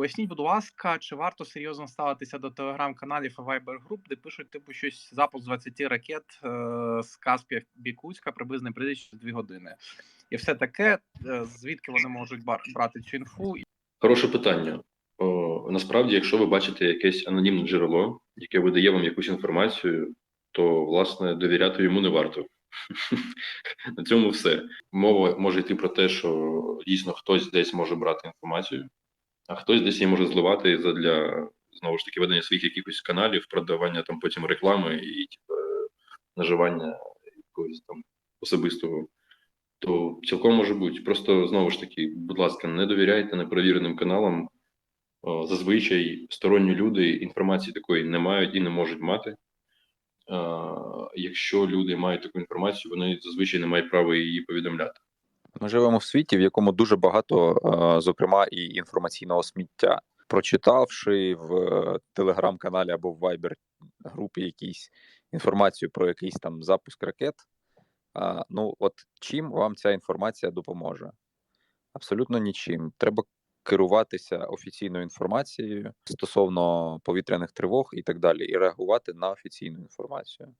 Поясніть, будь ласка, чи варто серйозно ставитися до телеграм-каналів і Viber груп, де пишуть типу щось запуск 20 ракет е, з Каспія Бікутська приблизно прийде через 2 години. І все таке, е, звідки вони можуть брати цю інфу, Хороше питання. О, насправді, якщо ви бачите якесь анонімне джерело, яке видає вам якусь інформацію, то власне довіряти йому не варто. На цьому все. Мова може йти про те, що дійсно хтось десь може брати інформацію, а хтось десь її може зливати для знову ж таки ведення своїх якихось каналів, продавання там потім реклами і типу, наживання якогось там особистого. То цілком може бути. Просто знову ж таки, будь ласка, не довіряйте неперевіреним каналам. Зазвичай сторонні люди інформації такої не мають і не можуть мати. Е, Якщо люди мають таку інформацію, вони зазвичай не мають права її повідомляти. Ми живемо в світі, в якому дуже багато, е, зокрема, і інформаційного сміття. Прочитавши в е, телеграм-каналі або в Viber групі якісь інформацію про якийсь там запуск ракет. Ну, от чим вам ця інформація допоможе? Абсолютно нічим. Треба керуватися офіційною інформацією стосовно повітряних тривог і так далі, і реагувати на офіційну інформацію.